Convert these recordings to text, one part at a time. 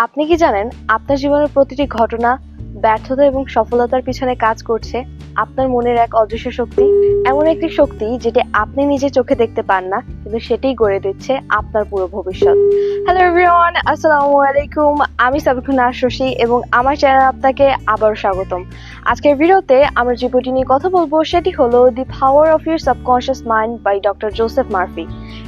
আপনি কি জানেন আপনার জীবনের প্রতিটি ঘটনা ব্যর্থতা এবং সফলতার পিছনে কাজ করছে আপনার মনের এক অদৃশ্য শক্তি। এমন একটি শক্তি যেটি আপনি নিজে চোখে দেখতে পান না, কিন্তু সেটাই গড়ে দিচ্ছে আপনার পুরো ভবিষ্যৎ। হ্যালো এভরিওয়ান আসসালামু আলাইকুম। আমি সাবিকুনা শশী এবং আমার চ্যানেল আপনাকে আবারও স্বাগতম। আজকের ভিডিওতে আমরা যে বইটি নিয়ে কথা বলব, সেটি হলো the power of your subconscious mind by doctor Joseph Murphy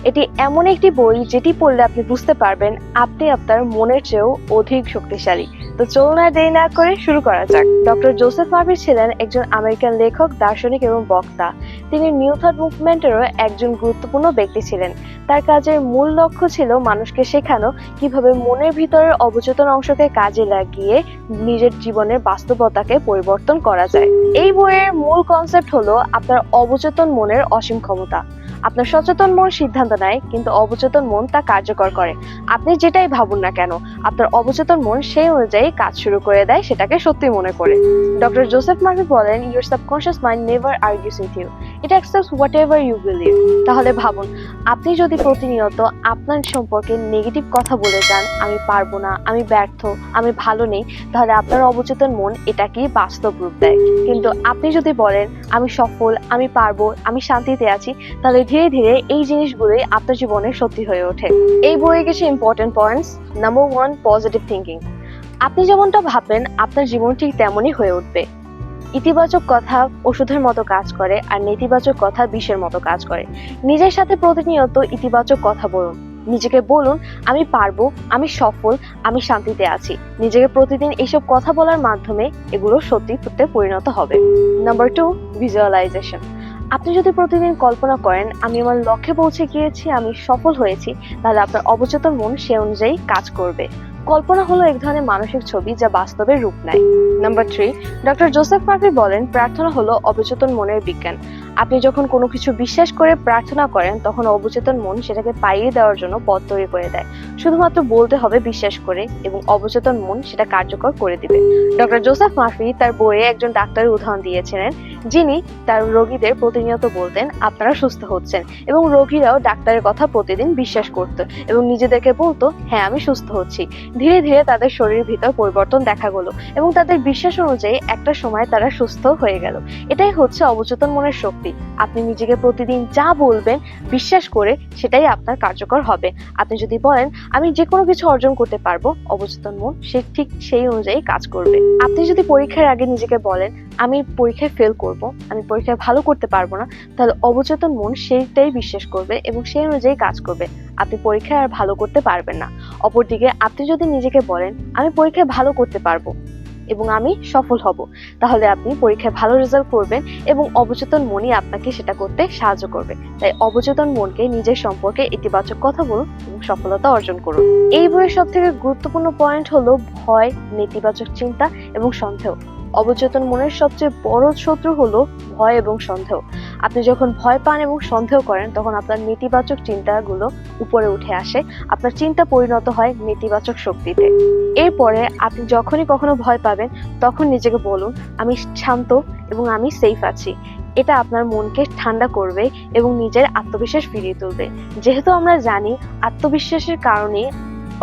এটি এমন একটি বই যেটি পড়লে আপনি বুঝতে পারবেন আপনি আপনার মনের চেয়েও অধিক শক্তিশালী। তো চলুন দেরি না করে শুরু করা যাক। ডক্টর জোসেফ মার্ফি ছিলেন একজন আমেরিকান লেখক, দার্শনিক এবং বক্তা। তিনি নিউ থট মুভমেন্টেরও একজন গুরুত্বপূর্ণ ব্যক্তি ছিলেন। তার কাজের মূল লক্ষ্য ছিল মানুষকে শেখানো, কীভাবে মনের ভিতরের অবচেতন অংশকে কাজে লাগিয়ে নিজের জীবনের বাস্তবতাকে পরিবর্তন করা যায়। এই বইয়ের মূল কনসেপ্ট হলো আপনার অবচেতন মনের অসীম ক্ষমতা। আপনার সচেতন মন সিদ্ধান্ত নেয়, কিন্তু অবচেতন মন তা কার্যকর করে। আপনি যেটাই ভাবুন না কেন, আপনার অবচেতন মন সেই অনুযায়ী কাজ শুরু করে দেয় সেটাকে সত্যি মনে করে। ডক্টর জোসেফ মার্ফি বলেন your subconscious mind never argues with you it accepts whatever you believe তাহলে ভাবুন, আপনি যদি প্রতিনিয়ত আপনার সম্পর্কে নেগেটিভ কথা বলে যান, আমি পারব না, আমি ব্যর্থ, আমি ভালো নেই, তাহলে আপনার অবচেতন মন এটাকেই বাস্তব রূপ দেয়। কিন্তু আপনি যদি বলেন, আমি সফল, আমি পারব, আমি শান্তিতে আছি, তাহলে ধীরে ধীরে এই জিনিসগুলোই আপনার জীবনে সত্যি হয়ে ওঠে। এই বইয়ে কিছু important points number one positive thinking আপনি যেমনটা ভাববেন, আপনার জীবন ঠিক তেমনই হয়ে উঠবে। ইতিবাচক কথা ওষুধের মতো কাজ করে আর নেতিবাচক কথা বিষের মতো কাজ করে। নিজের সাথে প্রতিনিয়ত ইতিবাচক কথা বলুন। নিজেকে বলুন, আমি পারব, আমি সফল, আমি শান্তিতে আছি। নিজেকে প্রতিদিন এইসব কথা বলার মাধ্যমে এগুলো সত্যিতে পরিণত হবে। নাম্বার টু ভিজুয়ালাইজেশন আপনি যদি প্রতিদিন কল্পনা করেন, আমি আমার লক্ষ্যে পৌঁছে গিয়েছি, আমি সফল হয়েছি, তাহলে আপনার অবচেতন মন সে অনুযায়ী কাজ করবে। কল্পনা হলো এক ধরনের মানসিক ছবি যা বাস্তবে রূপ নেয়। নাম্বার থ্রি ডক্টর জোসেফ পার্কি বলেন, প্রার্থনা হলো অবচেতন মনের বিজ্ঞান। আপনি যখন কোনো কিছু বিশ্বাস করে প্রার্থনা করেন, তখন অবচেতন মন সেটাকে পাইয়ে দেওয়ার জন্য পথ তৈরি করে দেয়। শুধুমাত্র বলতে হবে বিশ্বাস করে এবং অবচেতন মন সেটা কার্যকর করে দিবে। ডক্টর জোসেফ মার্ফি তার বইয়ে একজন ডাক্তারের উদাহরণ দিয়েছিলেন, যিনি তার রোগীদের প্রতিনিয়ত বলতেন, আপনারা সুস্থ হচ্ছেন। এবং রোগীরাও ডাক্তারের কথা প্রতিদিন বিশ্বাস করত এবং নিজেদেরকে বলতো হ্যাঁ আমি সুস্থ হচ্ছি। ধীরে ধীরে তাদের শরীরের ভিতর পরিবর্তন দেখা গেল এবং তাদের বিশ্বাস অনুযায়ী একটা সময় তারা সুস্থ হয়ে গেল। এটাই হচ্ছে অবচেতন মনের শক্তি। আপনি নিজেকে প্রতিদিন যা বলবেন, বিশ্বাস করে সেটাই আপনার কার্যকর হবে। আপনি যদি বলেন, আমি যে কোনো কিছু অর্জন করতে পারব অবচেতন মন সে ঠিক সেই অনুযায়ী কাজ করবে। আপনি যদি পরীক্ষার আগে নিজেকে বলেন, আমি পরীক্ষায় ফেল করব, আমি পরীক্ষায় ভালো করতে পারব না তাহলে অবচেতন মন সেইটাই বিশ্বাস করবে এবং সেই অনুযায়ী কাজ করবে। আপনি পরীক্ষায় আর ভালো করতে পারবেন না। অপরদিকে, আপনি যদি নিজেকে বলেন, আমি পরীক্ষায় ভালো করতে পারব এবং আমি সফল হব। তাহলে আপনি পরীক্ষায় ভালো রেজাল্ট করবেন এবং অবচেতন মনই আপনাকে সেটা করতে সাহায্য করবে। তাই অবচেতন মনকে নিজের সম্পর্কে ইতিবাচক কথা বলুন এবং সফলতা অর্জন করুন। এই বইয়ের সব থেকে গুরুত্বপূর্ণ পয়েন্ট হলো ভয়, নেতিবাচক চিন্তা এবং সন্দেহ। অবচেতন মনের সবচেয়ে বড় শত্রু হলো ভয় এবং সন্দেহ। আপনি যখন ভয় পান এবং সন্দেহ করেন, তখন আপনার নেতিবাচক চিন্তাগুলো উপরে উঠে আসে। আপনার চিন্তা পরিণত হয় নেতিবাচক শক্তিতে। এরপরে আপনি যখনই কখনো ভয় পাবেন, তখন নিজেকে বলুন, আমি শান্ত এবং আমি সেফ আছি। এটা আপনার মনকে ঠান্ডা করবে এবং নিজের আত্মবিশ্বাস ফিরিয়ে তুলবে। যেহেতু আমরা জানি, আত্মবিশ্বাসের কারণে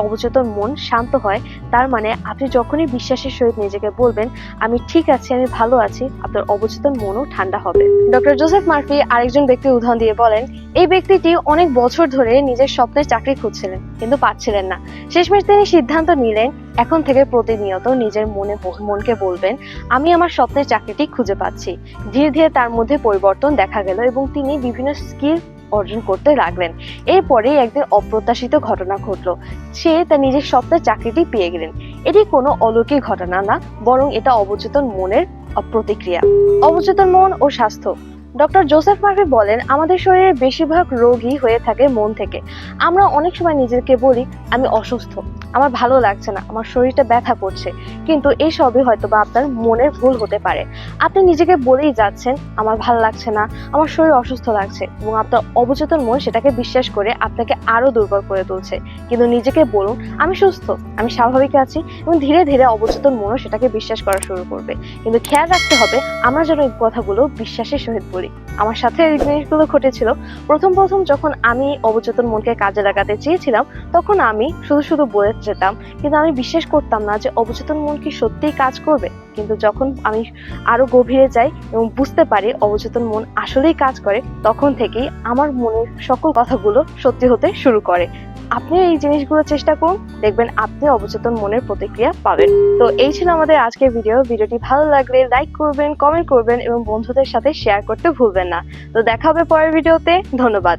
অবচেতন মন শান্ত হয়, তার মানে আপনি যখনই বিশ্বাসের সহিত নিজেকে বলবেন, আমি ঠিক আছি, আমি ভালো আছি আপনার অবচেতন মনও ঠান্ডা হবে। ডক্টর জোসেফ মার্ফি আরেকজন ব্যক্তির উদাহরণ দিয়ে বলেন, এই ব্যক্তিটি অনেক বছর ধরে নিজের স্বপ্নের চাকরি খুঁজছিলেন, কিন্তু পাচ্ছিলেন না। শেষমেশ তিনি সিদ্ধান্ত নিলেন, এখন থেকে প্রতিনিয়ত নিজের মনে মনকে বলবেন, আমি আমার স্বপ্নের চাকরিটি খুঁজে পাচ্ছি। ধীরে ধীরে তার মধ্যে পরিবর্তন দেখা গেল এবং তিনি বিভিন্ন স্কিল অর্জন করতে লাগলেন। এরপরে একদিন অপ্রত্যাশিত ঘটনা ঘটল। সে তার নিজের স্বপ্নের চাকরিটি পেয়ে গেলেন। এটি কোনো অলৌকিক ঘটনা না, বরং এটা অবচেতন মনের প্রতিক্রিয়া। অবচেতন মন ও স্বাস্থ্য। ডক্টর জোসেফ মার্ফি বলেন, আমাদের শরীরের বেশিরভাগ রোগই হয়ে থাকে মন থেকে। আমরা অনেক সময় নিজেকে বলি, আমি অসুস্থ আমার ভালো লাগছে না, আমার শরীরটা ব্যথা করছে, কিন্তু এই সবই হয়তো বা আপনার মনের ভুল হতে পারে। আপনি নিজেকে বলেই যাচ্ছেন, আমার ভালো লাগছে না, আমার শরীর অসুস্থ লাগছে, এবং আপনার অবচেতন মন সেটাকে বিশ্বাস করে আপনাকে আরও দুর্বল করে তুলছে। কিন্তু নিজেকে বলুন, আমি সুস্থ, আমি স্বাভাবিক আছি, এবং ধীরে ধীরে অবচেতন মনও সেটাকে বিশ্বাস করা শুরু করবে। কিন্তু খেয়াল রাখতে হবে, আমরা যেন এই কথাগুলো বিশ্বাসের সহিত বলি। আমার সাথে এই জিনিসগুলো ঘটেছিল। প্রথম প্রথম যখন আমি অবচেতন মনকে কাজে লাগাতে চেয়েছিলাম, তখন আমি শুধু শুধু বলে যেতাম। কিন্তু আমি বিশ্বাস করতাম না যে অবচেতন মন কি সত্যিই কাজ করবে। কিন্তু যখন আমি আরও গভীরে যাই এবং বুঝতে পারি অবচেতন মন আসলেই কাজ করে, তখন থেকেই আমার মনের সকল কথাগুলো সত্যি হতে শুরু করে। আপনি এই জিনিসগুলো চেষ্টা করুন, দেখবেন আপনি অবচেতন মনের প্রতিক্রিয়া পাবেন। তো এই ছিল আমাদের আজকের ভিডিও ভিডিওটি ভালো লাগলে লাইক করবেন কমেন্ট করবেন এবং বন্ধুদের সাথে শেয়ার করতে ভুলবেন না। তো দেখা হবে পরের ভিডিওতে ধন্যবাদ।